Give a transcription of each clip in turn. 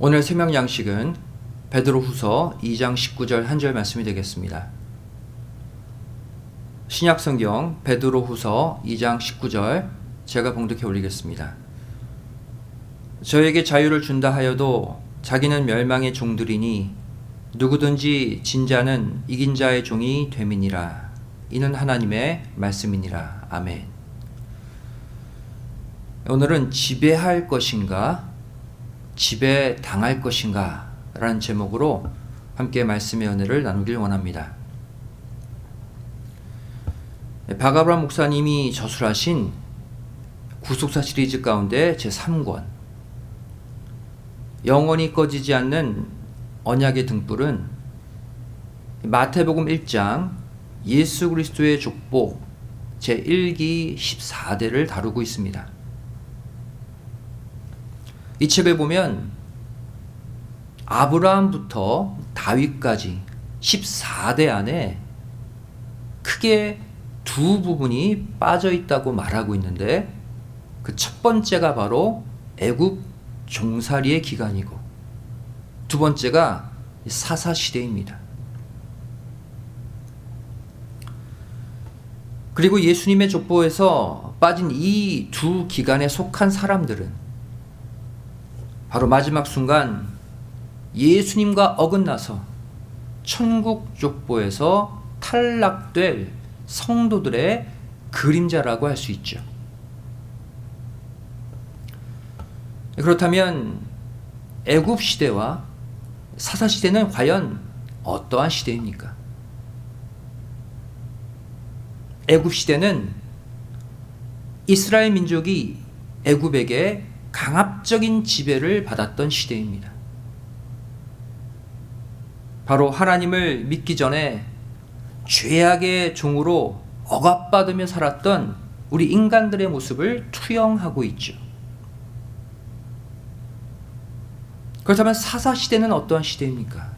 오늘 생명 양식은 베드로후서 2장 19절 한 절 말씀이 되겠습니다. 신약 성경 베드로후서 2장 19절 제가 봉독해 올리겠습니다. 저에게 자유를 준다 하여도 자기는 멸망의 종들이니 누구든지 진자는 이긴 자의 종이 됨이니라. 이는 하나님의 말씀이니라. 아멘. 오늘은 지배할 것인가, 지배 당할 것인가 라는 제목으로 함께 말씀의 은혜를 나누길 원합니다. 바가브라 목사님이 저술하신 구속사 시리즈 가운데 제3권 영원히 꺼지지 않는 언약의 등불은 마태복음 1장 예수 그리스도의 족보 제1기 14대를 다루고 있습니다. 이 책을 보면 아브라함부터 다윗까지 14대 안에 크게 두 부분이 빠져 있다고 말하고 있는데 그 첫 번째가 바로 애굽 종살이의 기간이고 두 번째가 사사 시대입니다. 그리고 예수님의 족보에서 빠진 이 두 기간에 속한 사람들은 바로 마지막 순간 예수님과 어긋나서 천국 족보에서 탈락될 성도들의 그림자라고 할 수 있죠. 그렇다면 애굽 시대와 사사 시대는 과연 어떠한 시대입니까? 애굽 시대는 이스라엘 민족이 애굽에게 강압적인 지배를 받았던 시대입니다. 바로 하나님을 믿기 전에 죄악의 종으로 억압받으며 살았던 우리 인간들의 모습을 투영하고 있죠. 그렇다면 사사 시대는 어떠한 시대입니까?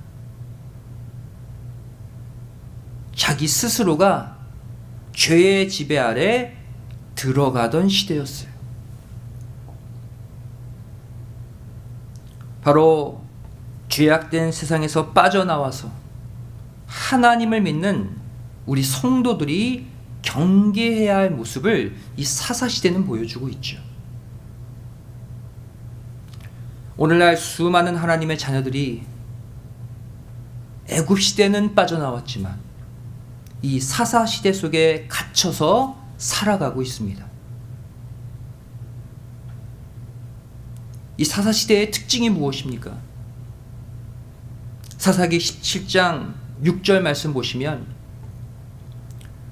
자기 스스로가 죄의 지배 아래 들어가던 시대였어요. 바로 죄악된 세상에서 빠져나와서 하나님을 믿는 우리 성도들이 경계해야 할 모습을 이 사사 시대는 보여주고 있죠. 오늘날 수많은 하나님의 자녀들이 애굽 시대는 빠져나왔지만 이 사사 시대 속에 갇혀서 살아가고 있습니다. 이 사사 시대의 특징이 무엇입니까? 사사기 17장 6절 말씀 보시면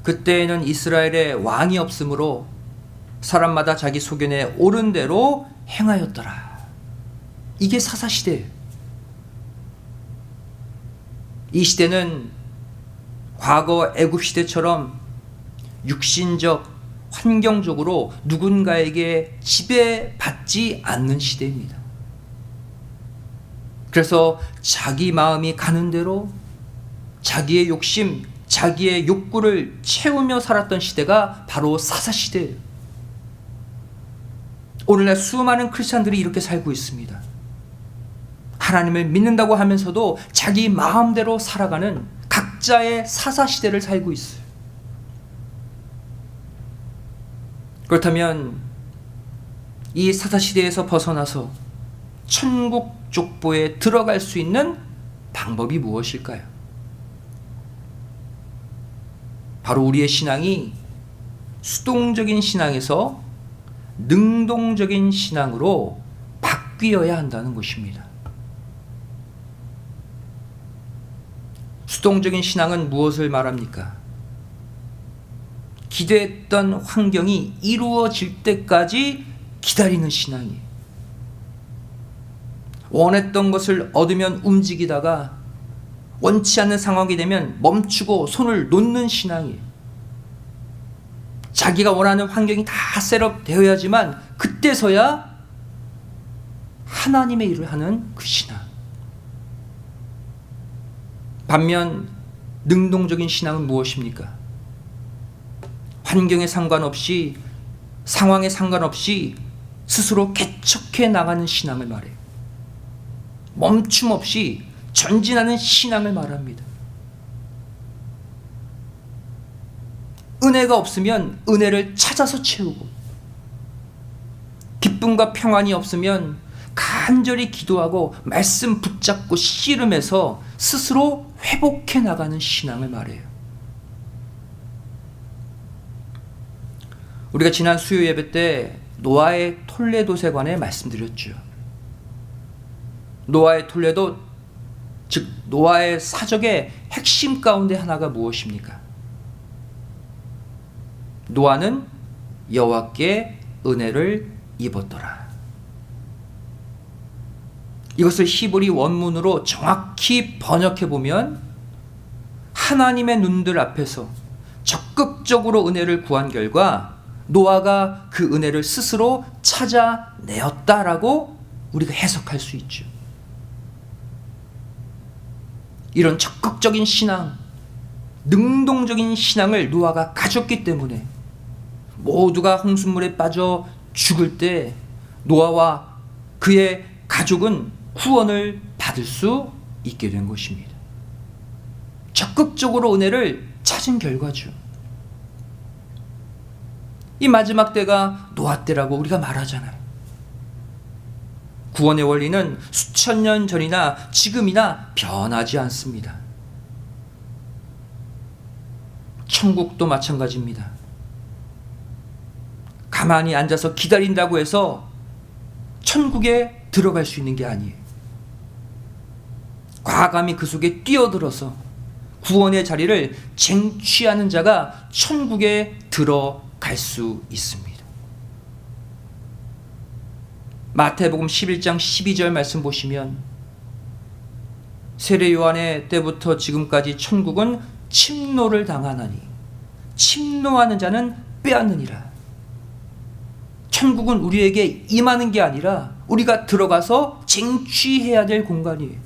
그때에는 이스라엘에 왕이 없으므로 사람마다 자기 소견에 옳은 대로 행하였더라. 이게 사사 시대예요. 이 시대는 과거 애굽 시대처럼 육신적 환경적으로 누군가에게 지배받지 않는 시대입니다. 그래서 자기 마음이 가는 대로 자기의 욕심, 자기의 욕구를 채우며 살았던 시대가 바로 사사 시대예요. 오늘날 수많은 크리스천들이 이렇게 살고 있습니다. 하나님을 믿는다고 하면서도 자기 마음대로 살아가는 각자의 사사 시대를 살고 있어요. 그렇다면 이 사사 시대에서 벗어나서 천국 족보에 들어갈 수 있는 방법이 무엇일까요? 바로 우리의 신앙이 수동적인 신앙에서 능동적인 신앙으로 바뀌어야 한다는 것입니다. 수동적인 신앙은 무엇을 말합니까? 기대했던 환경이 이루어질 때까지 기다리는 신앙이에요. 원했던 것을 얻으면 움직이다가 원치 않는 상황이 되면 멈추고 손을 놓는 신앙이에요. 자기가 원하는 환경이 다 셋업되어야지만 그때서야 하나님의 일을 하는 그 신앙. 반면 능동적인 신앙은 무엇입니까? 환경에 상관없이 상황에 상관없이 스스로 개척해 나가는 신앙을 말해요. 멈춤 없이 전진하는 신앙을 말합니다. 은혜가 없으면 은혜를 찾아서 채우고 기쁨과 평안이 없으면 간절히 기도하고 말씀 붙잡고 씨름해서 스스로 회복해 나가는 신앙을 말해요. 우리가 지난 수요 예배 때 노아의 톨레도에 관해 말씀드렸죠. 노아의 톨레도 즉 노아의 사적의 핵심 가운데 하나가 무엇입니까? 노아는 여호와께 은혜를 입었더라. 이것을 히브리 원문으로 정확히 번역해 보면 하나님의 눈들 앞에서 적극적으로 은혜를 구한 결과 노아가 그 은혜를 스스로 찾아내었다라고 우리가 해석할 수 있죠. 이런 적극적인 신앙, 능동적인 신앙을 노아가 가졌기 때문에 모두가 홍수물에 빠져 죽을 때 노아와 그의 가족은 후원을 받을 수 있게 된 것입니다. 적극적으로 은혜를 찾은 결과죠. 이 마지막 때가 노아 때라고 우리가 말하잖아요. 구원의 원리는 수천 년 전이나 지금이나 변하지 않습니다. 천국도 마찬가지입니다. 가만히 앉아서 기다린다고 해서 천국에 들어갈 수 있는 게 아니에요. 과감히 그 속에 뛰어들어서 구원의 자리를 쟁취하는 자가 천국에 들어 갈 수 있습니다. 마태복음 11장 12절 말씀 보시면 세례 요한의 때부터 지금까지 천국은 침노를 당하나니 침노하는 자는 빼앗느니라. 천국은 우리에게 임하는 게 아니라 우리가 들어가서 쟁취해야 될 공간이에요.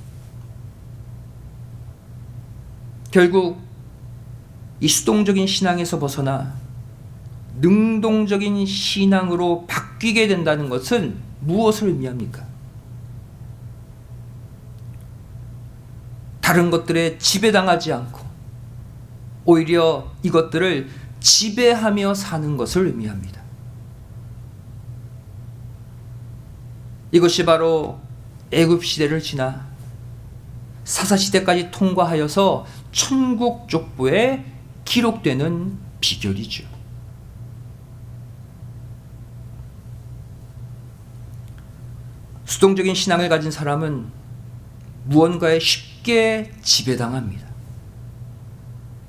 결국 이 수동적인 신앙에서 벗어나 능동적인 신앙으로 바뀌게 된다는 것은 무엇을 의미합니까? 다른 것들에 지배당하지 않고 오히려 이것들을 지배하며 사는 것을 의미합니다. 이것이 바로 애굽 시대를 지나 사사 시대까지 통과하여서 천국 족보에 기록되는 비결이죠. 수동적인 신앙을 가진 사람은 무언가에 쉽게 지배당합니다.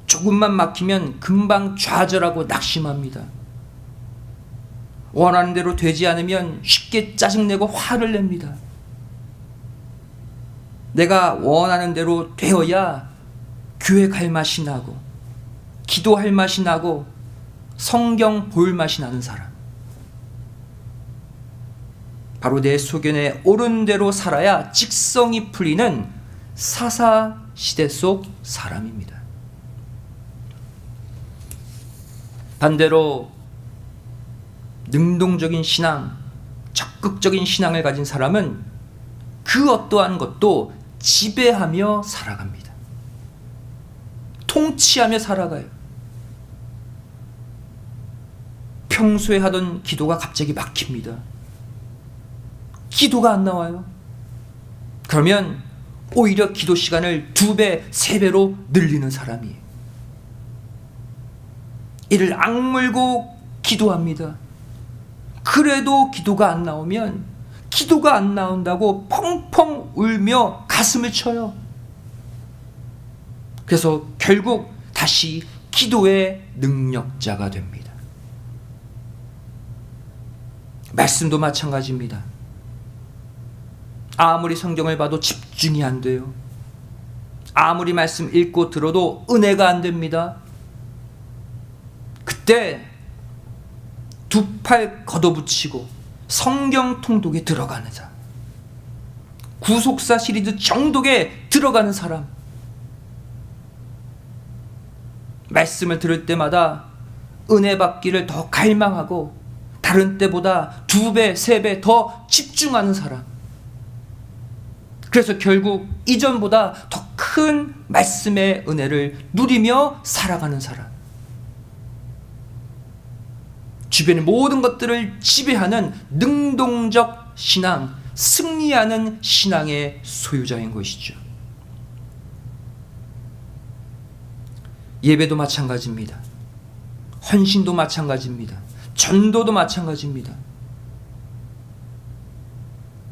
조금만 막히면 금방 좌절하고 낙심합니다. 원하는 대로 되지 않으면 쉽게 짜증내고 화를 냅니다. 내가 원하는 대로 되어야 교회 갈 맛이 나고, 기도할 맛이 나고, 성경 볼 맛이 나는 사람. 바로 내 소견에 옳은 대로 살아야 직성이 풀리는 사사 시대 속 사람입니다. 반대로 능동적인 신앙, 적극적인 신앙을 가진 사람은 그 어떠한 것도 지배하며 살아갑니다. 통치하며 살아가요. 평소에 하던 기도가 갑자기 막힙니다. 기도가 안 나와요. 그러면 오히려 기도 시간을 두 배, 세 배로 늘리는 사람이에요. 이를 악물고 기도합니다. 그래도 기도가 안 나오면 기도가 안 나온다고 펑펑 울며 가슴을 쳐요. 그래서 결국 다시 기도의 능력자가 됩니다. 말씀도 마찬가지입니다. 아무리 성경을 봐도 집중이 안 돼요. 아무리 말씀 읽고 들어도 은혜가 안 됩니다. 그때 두 팔 걷어붙이고 성경 통독에 들어가는 자. 구속사 시리즈 정독에 들어가는 사람. 말씀을 들을 때마다 은혜 받기를 더 갈망하고 다른 때보다 두 배, 세 배 더 집중하는 사람. 그래서 결국 이전보다 더 큰 말씀의 은혜를 누리며 살아가는 사람. 주변의 모든 것들을 지배하는 능동적 신앙, 승리하는 신앙의 소유자인 것이죠. 예배도 마찬가지입니다. 헌신도 마찬가지입니다. 전도도 마찬가지입니다.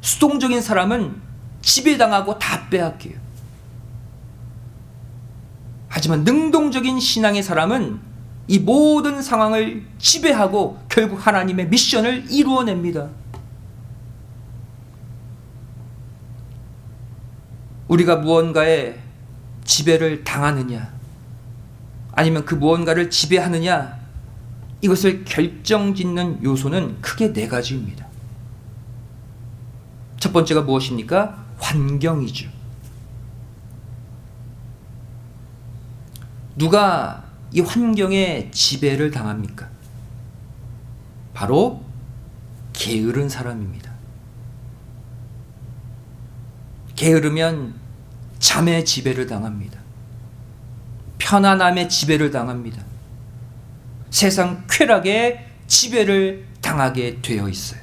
수동적인 사람은 지배당하고 다 빼앗겨요. 하지만 능동적인 신앙의 사람은 이 모든 상황을 지배하고 결국 하나님의 미션을 이루어냅니다. 우리가 무언가에 지배를 당하느냐, 아니면 그 무언가를 지배하느냐, 이것을 결정 짓는 요소는 크게 네 가지입니다. 첫 번째가 무엇입니까? 환경이죠. 누가 이 환경에 지배를 당합니까? 바로 게으른 사람입니다. 게으르면 잠의 지배를 당합니다. 편안함의 지배를 당합니다. 세상 쾌락의 지배를 당하게 되어 있어요.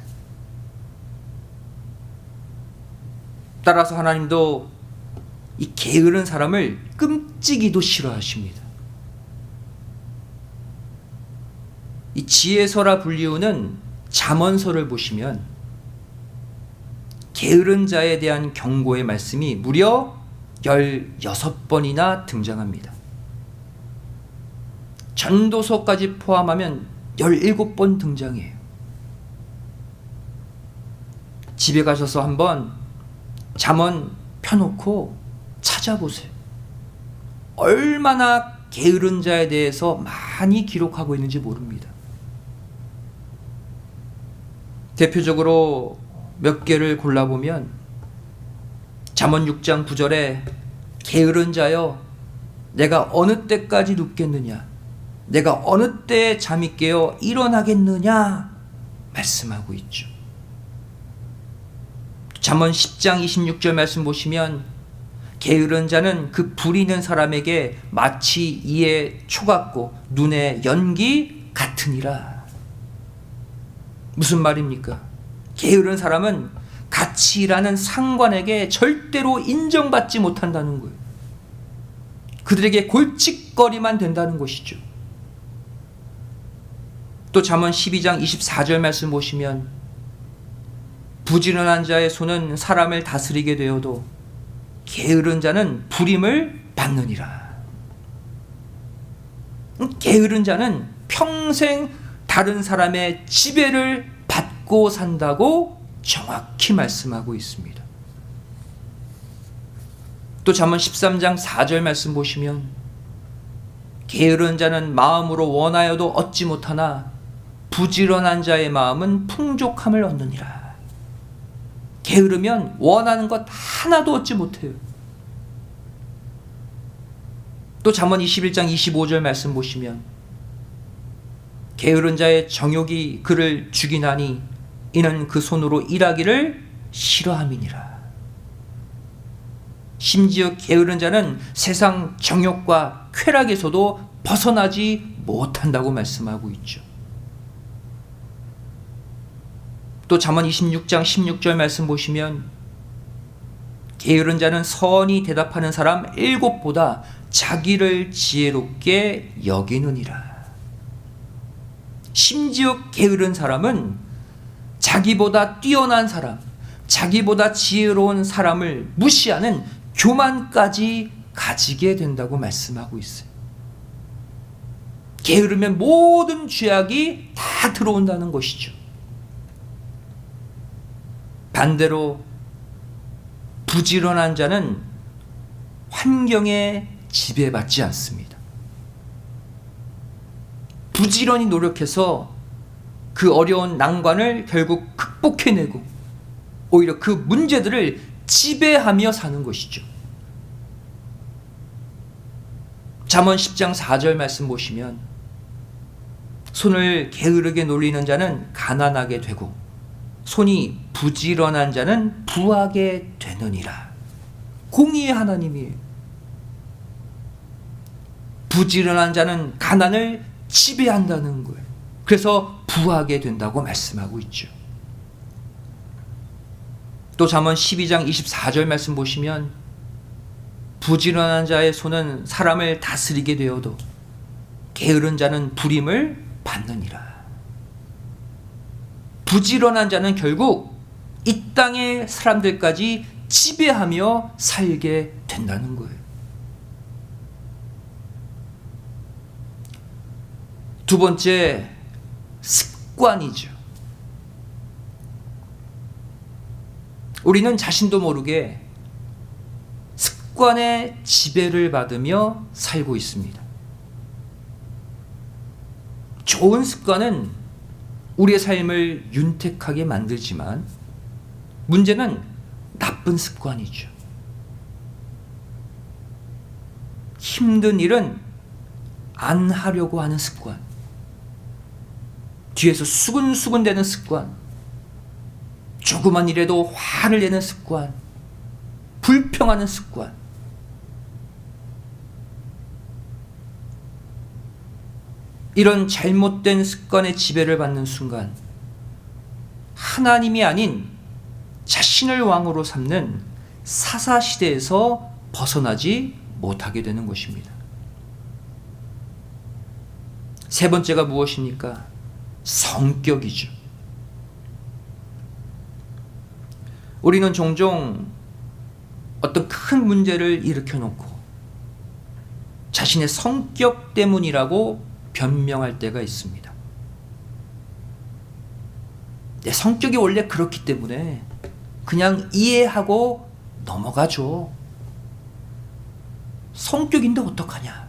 따라서 하나님도 이 게으른 사람을 끔찍이도 싫어하십니다. 이 지혜서라 불리우는 잠언서를 보시면 게으른 자에 대한 경고의 말씀이 무려 16번이나 등장합니다. 전도서까지 포함하면 17번 등장해요. 집에 가셔서 한번 잠언 펴놓고 찾아보세요. 얼마나 게으른 자에 대해서 많이 기록하고 있는지 모릅니다. 대표적으로 몇 개를 골라보면 잠언 6장 9절에 게으른 자여 내가 어느 때까지 눕겠느냐 내가 어느 때에 잠이 깨어 일어나겠느냐 말씀하고 있죠. 잠언 10장 26절 말씀 보시면 게으른 자는 그 부리는 사람에게 마치 이에 초같고 눈에 연기 같으니라. 무슨 말입니까? 게으른 사람은 일하는 상관에게 절대로 인정받지 못한다는 거예요. 그들에게 골칫거리만 된다는 것이죠. 또 잠언 12장 24절 말씀 보시면 부지런한 자의 손은 사람을 다스리게 되어도 게으른 자는 불임을 받느니라. 게으른 자는 평생 다른 사람의 지배를 받고 산다고 정확히 말씀하고 있습니다. 또 잠언 13장 4절 말씀 보시면 게으른 자는 마음으로 원하여도 얻지 못하나 부지런한 자의 마음은 풍족함을 얻느니라. 게으르면 원하는 것 하나도 얻지 못해요. 또 잠언 21장 25절 말씀 보시면 게으른 자의 정욕이 그를 죽이나니 이는 그 손으로 일하기를 싫어함이니라. 심지어 게으른 자는 세상 정욕과 쾌락에서도 벗어나지 못한다고 말씀하고 있죠. 또 잠언 26장 16절 말씀 보시면 게으른 자는 선이 대답하는 사람 일곱보다 자기를 지혜롭게 여기느니라. 심지어 게으른 사람은 자기보다 뛰어난 사람, 자기보다 지혜로운 사람을 무시하는 교만까지 가지게 된다고 말씀하고 있어요. 게으르면 모든 죄악이 다 들어온다는 것이죠. 반대로 부지런한 자는 환경에 지배받지 않습니다. 부지런히 노력해서 그 어려운 난관을 결국 극복해내고 오히려 그 문제들을 지배하며 사는 것이죠. 잠언 10장 4절 말씀 보시면 손을 게으르게 놀리는 자는 가난하게 되고 손이 부지런한 자는 부하게 되느니라. 공의의 하나님이에요. 부지런한 자는 가난을 지배한다는 거예요. 그래서 부하게 된다고 말씀하고 있죠. 또 잠언 12장 24절 말씀 보시면 부지런한 자의 손은 사람을 다스리게 되어도 게으른 자는 불임을 받느니라. 부지런한 자는 결국 이 땅의 사람들까지 지배하며 살게 된다는 거예요. 두 번째, 습관이죠. 우리는 자신도 모르게 습관의 지배를 받으며 살고 있습니다. 좋은 습관은 우리의 삶을 윤택하게 만들지만 문제는 나쁜 습관이죠. 힘든 일은 안 하려고 하는 습관. 뒤에서 수근수근 대는 습관. 조그만 일에도 화를 내는 습관. 불평하는 습관. 이런 잘못된 습관의 지배를 받는 순간 하나님이 아닌 자신을 왕으로 삼는 사사 시대에서 벗어나지 못하게 되는 것입니다. 세 번째가 무엇입니까? 성격이죠. 우리는 종종 어떤 큰 문제를 일으켜 놓고 자신의 성격 때문이라고 변명할 때가 있습니다. 내 성격이 원래 그렇기 때문에 그냥 이해하고 넘어가죠. 성격인데 어떡하냐.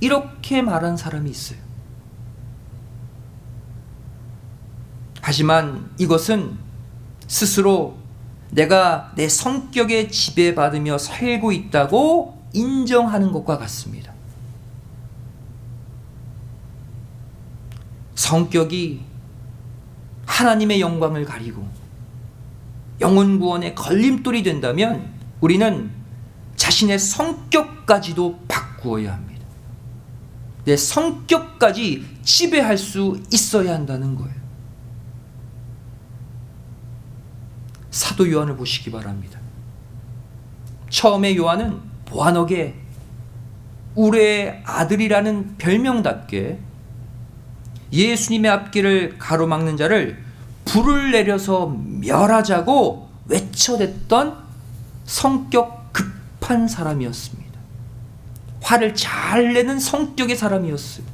이렇게 말한 사람이 있어요. 하지만 이것은 스스로 내가 내 성격에 지배받으며 살고 있다고 인정하는 것과 같습니다. 성격이 하나님의 영광을 가리고 영혼 구원의 걸림돌이 된다면 우리는 자신의 성격까지도 바꾸어야 합니다. 내 성격까지 지배할 수 있어야 한다는 거예요. 사도 요한을 보시기 바랍니다. 처음에 요한은 보아너게 우레의 아들이라는 별명답게 예수님의 앞길을 가로막는 자를 불을 내려서 멸하자고 외쳐댔던 성격 급한 사람이었습니다. 화를 잘 내는 성격의 사람이었어요.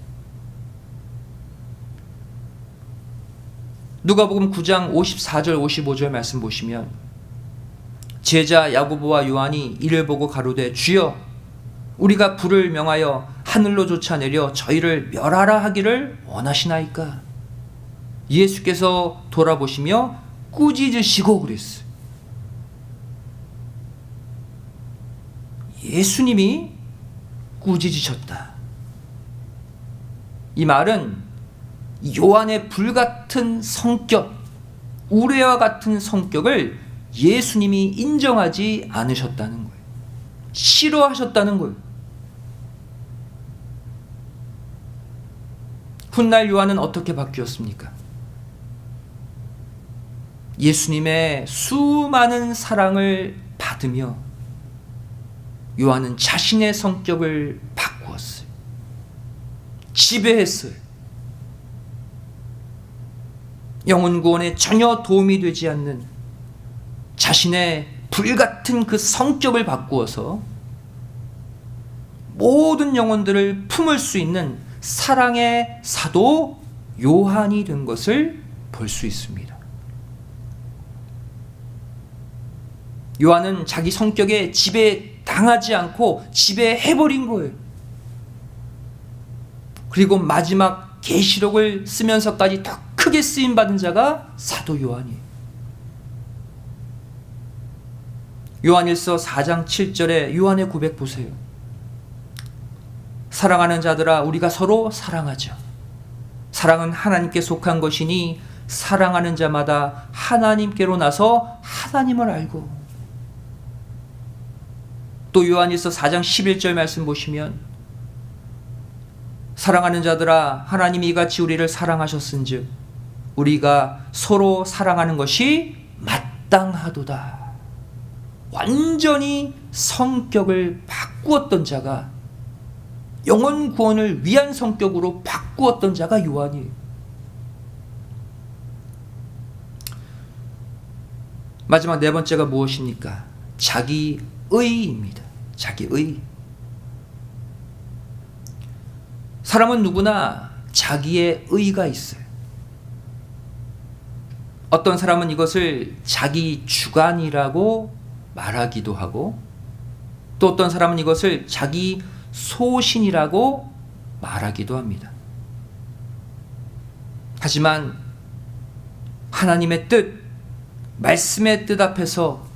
누가복음 9장 54절 55절 말씀 보시면 제자 야고보와 요한이 이를 보고 가로되 주여 우리가 불을 명하여 하늘로 쫓아 내려 저희를 멸하라 하기를 원하시나이까 예수께서 돌아보시며 꾸짖으시고 그랬어요. 예수님이 꾸짖으셨다. 이 말은 요한의 불같은 성격, 우레와 같은 성격을 예수님이 인정하지 않으셨다는 거예요. 싫어하셨다는 거예요. 훗날 요한은 어떻게 바뀌었습니까? 예수님의 수많은 사랑을 받으며 요한은 자신의 성격을 바꾸었어요. 지배했어요. 영혼 구원에 전혀 도움이 되지 않는 자신의 불같은 그 성격을 바꾸어서 모든 영혼들을 품을 수 있는 사랑의 사도 요한이 된 것을 볼 수 있습니다. 요한은 자기 성격에 지배 당하지 않고 지배해버린 거예요. 그리고 마지막 계시록을 쓰면서까지 더 크게 쓰임 받은 자가 사도 요한이에요. 요한일서 4장 7절에 요한의 고백 보세요. 사랑하는 자들아 우리가 서로 사랑하자. 사랑은 하나님께 속한 것이니 사랑하는 자마다 하나님께로 나서 하나님을 알고 또 요한일서 4장 11절 말씀 보시면 사랑하는 자들아 하나님이 이같이 우리를 사랑하셨은즉 우리가 서로 사랑하는 것이 마땅하도다. 완전히 성격을 바꾸었던 자가 영원 구원을 위한 성격으로 바꾸었던 자가 요한이에요. 마지막 네 번째가 무엇입니까? 자기 의입니다. 자기 의. 사람은 누구나 자기의 의가 있어요. 어떤 사람은 이것을 자기 주관이라고 말하기도 하고 또 어떤 사람은 이것을 자기 소신이라고 말하기도 합니다. 하지만 하나님의 뜻, 말씀의 뜻 앞에서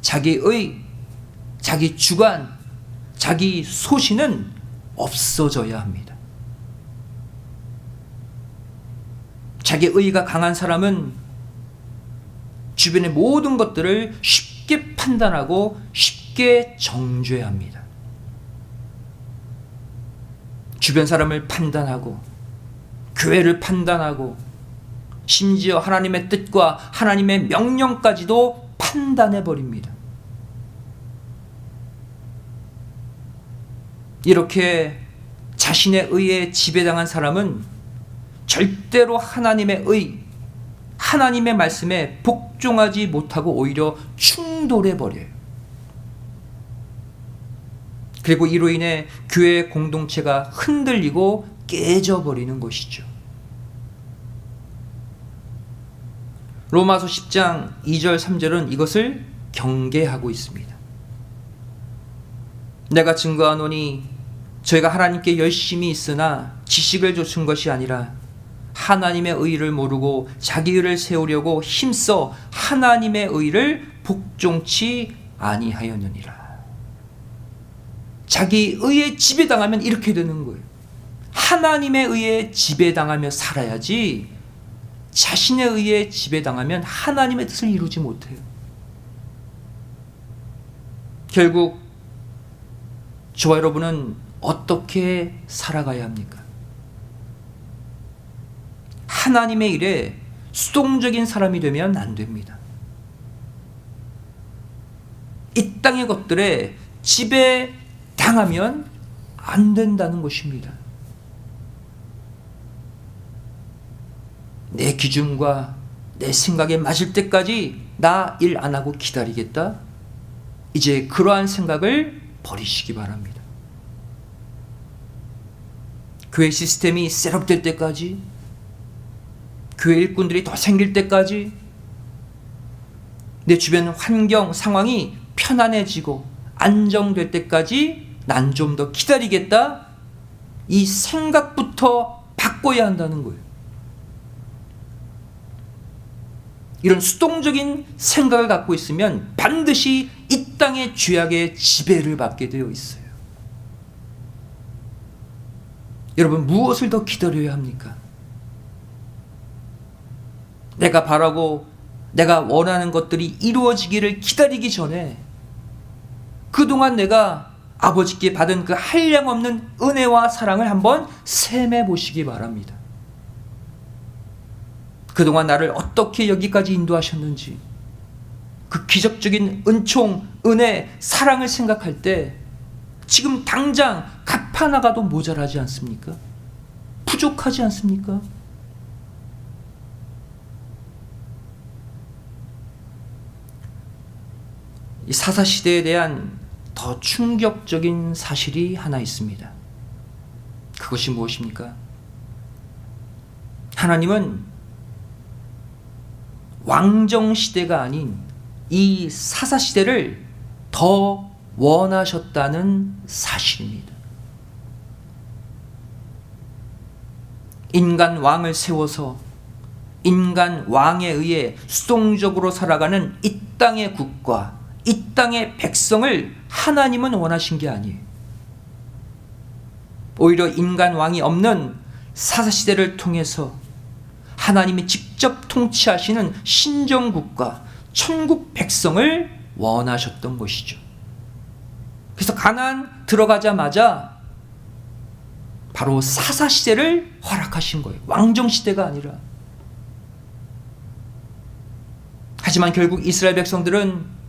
자기의, 자기 주관, 자기 소신은 없어져야 합니다. 자기 의가 강한 사람은 주변의 모든 것들을 쉽게 판단하고 쉽게 정죄합니다. 주변 사람을 판단하고 교회를 판단하고 심지어 하나님의 뜻과 하나님의 명령까지도 판단해 버립니다. 이렇게 자신의 의에 지배당한 사람은 절대로 하나님의 의, 하나님의 말씀에 복종하지 못하고 오히려 충돌해 버려요. 그리고 이로 인해 교회 공동체가 흔들리고 깨져 버리는 것이죠. 로마서 10장 2절 3절은 이것을 경계하고 있습니다. 내가 증거하노니 저희가 하나님께 열심히 있으나 지식을 좇은 것이 아니라 하나님의 의를 모르고 자기 의를 세우려고 힘써 하나님의 의를 복종치 아니하였느니라. 자기 의에 지배당하면 이렇게 되는 거예요. 하나님의 의에 지배당하며 살아야지 자신의 의에 지배당하면 하나님의 뜻을 이루지 못해요. 결국 저와 여러분은 어떻게 살아가야 합니까? 하나님의 일에 수동적인 사람이 되면 안 됩니다. 이 땅의 것들에 지배 당하면 안 된다는 것입니다. 내 기준과 내 생각에 맞을 때까지 나 일 안 하고 기다리겠다. 이제 그러한 생각을 버리시기 바랍니다. 교회 시스템이 셋업될 때까지 교회 일꾼들이 더 생길 때까지 내 주변 환경 상황이 편안해지고 안정될 때까지 난 좀 더 기다리겠다. 이 생각부터 바꿔야 한다는 거예요. 이런 수동적인 생각을 갖고 있으면 반드시 이 땅의 죄악의 지배를 받게 되어 있어요. 여러분 무엇을 더 기다려야 합니까? 내가 바라고 내가 원하는 것들이 이루어지기를 기다리기 전에 그동안 내가 아버지께 받은 그 한량 없는 은혜와 사랑을 한번 셈해 보시기 바랍니다. 그동안 나를 어떻게 여기까지 인도하셨는지 그 기적적인 은총, 은혜, 사랑을 생각할 때 지금 당장 값 하나가도 모자라지 않습니까? 부족하지 않습니까? 이 사사 시대에 대한 더 충격적인 사실이 하나 있습니다. 그것이 무엇입니까? 하나님은 왕정 시대가 아닌 이 사사 시대를 더 원하셨다는 사실입니다. 인간 왕을 세워서 인간 왕에 의해 수동적으로 살아가는 이 땅의 국가, 이 땅의 백성을 하나님은 원하신 게 아니에요. 오히려 인간 왕이 없는 사사시대를 통해서 하나님이 직접 통치하시는 신정국가, 천국 백성을 원하셨던 것이죠. 그래서 가나안 들어가자마자 바로 사사 시대를 허락하신 거예요. 왕정 시대가 아니라. 하지만 결국 이스라엘 백성들은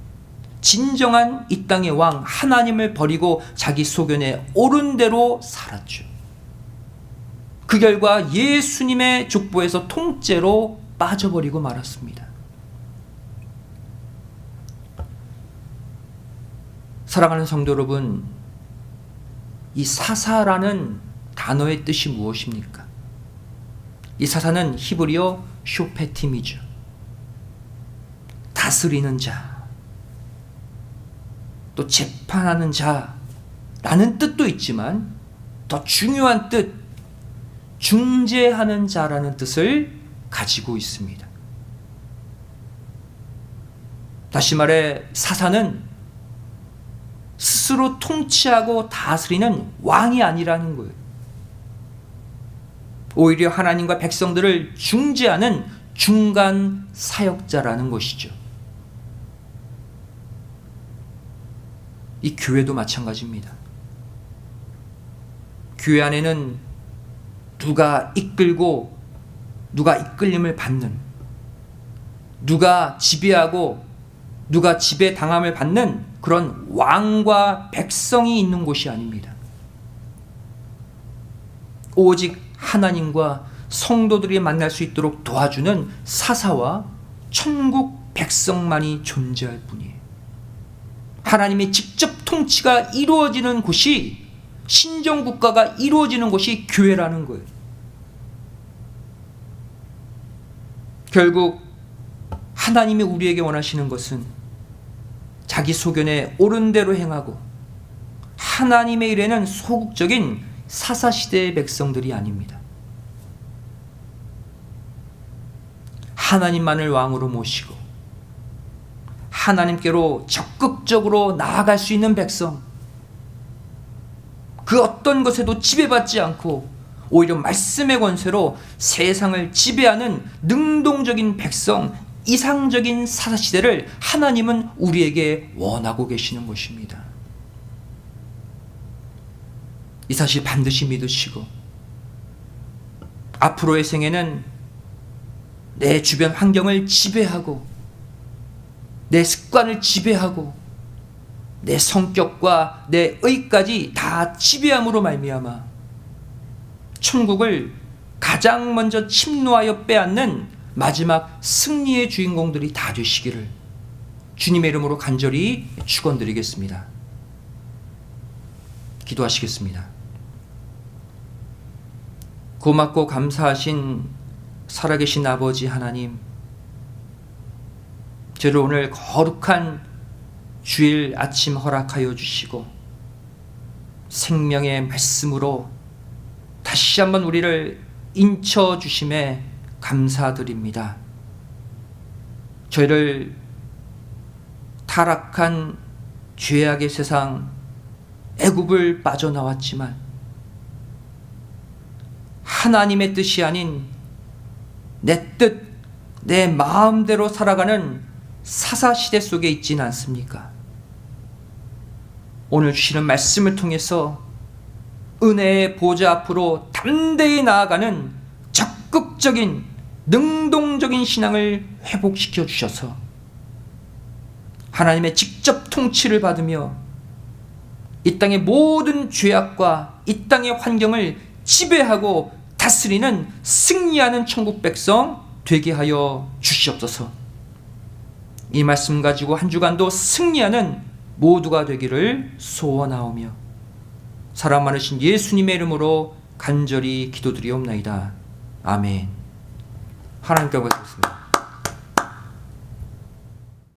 진정한 이 땅의 왕 하나님을 버리고 자기 소견에 옳은 대로 살았죠. 그 결과 예수님의 족보에서 통째로 빠져버리고 말았습니다. 사랑하는 성도 여러분, 이 사사라는 단어의 뜻이 무엇입니까? 이 사사는 히브리어 쇼페팀이죠. 다스리는 자, 또 재판하는 자라는 뜻도 있지만 더 중요한 뜻, 중재하는 자라는 뜻을 가지고 있습니다. 다시 말해 사사는 스스로 통치하고 다스리는 왕이 아니라는 거예요. 오히려 하나님과 백성들을 중재하는 중간 사역자라는 것이죠. 이 교회도 마찬가지입니다. 교회 안에는 누가 이끌고 누가 이끌림을 받는 누가 지배하고 누가 지배 당함을 받는 그런 왕과 백성이 있는 곳이 아닙니다. 오직 하나님과 성도들이 만날 수 있도록 도와주는 사사와 천국 백성만이 존재할 뿐이에요. 하나님의 직접 통치가 이루어지는 곳이 신정 국가가 이루어지는 곳이 교회라는 거예요. 결국 하나님이 우리에게 원하시는 것은 자기 소견에 옳은 대로 행하고 하나님의 일에는 소극적인 사사 시대의 백성들이 아닙니다. 하나님만을 왕으로 모시고 하나님께로 적극적으로 나아갈 수 있는 백성 그 어떤 것에도 지배받지 않고 오히려 말씀의 권세로 세상을 지배하는 능동적인 백성 이상적인 사사시대를 하나님은 우리에게 원하고 계시는 것입니다. 이 사실 반드시 믿으시고 앞으로의 생애는 내 주변 환경을 지배하고 내 습관을 지배하고 내 성격과 내 의까지 다 지배함으로 말미암아 천국을 가장 먼저 침노하여 빼앗는 마지막 승리의 주인공들이 다 되시기를 주님의 이름으로 간절히 축원드리겠습니다. 기도하시겠습니다. 고맙고 감사하신 살아계신 아버지 하나님, 저를 오늘 거룩한 주일 아침 허락하여 주시고 생명의 말씀으로 다시 한번 우리를 인쳐 주심에 감사드립니다. 저희를 타락한 죄악의 세상 애굽을 빠져나왔지만 하나님의 뜻이 아닌 내 뜻, 내 마음대로 살아가는 사사 시대 속에 있지는 않습니까? 오늘 주시는 말씀을 통해서 은혜의 보좌 앞으로 담대히 나아가는 적극적인 능동적인 신앙을 회복시켜 주셔서 하나님의 직접 통치를 받으며 이 땅의 모든 죄악과 이 땅의 환경을 지배하고 다스리는 승리하는 천국 백성 되게 하여 주시옵소서. 이 말씀 가지고 한 주간도 승리하는 모두가 되기를 소원하오며 사람 많으신 예수님의 이름으로 간절히 기도드리옵나이다. 아멘. 하나님께 보겠습니다.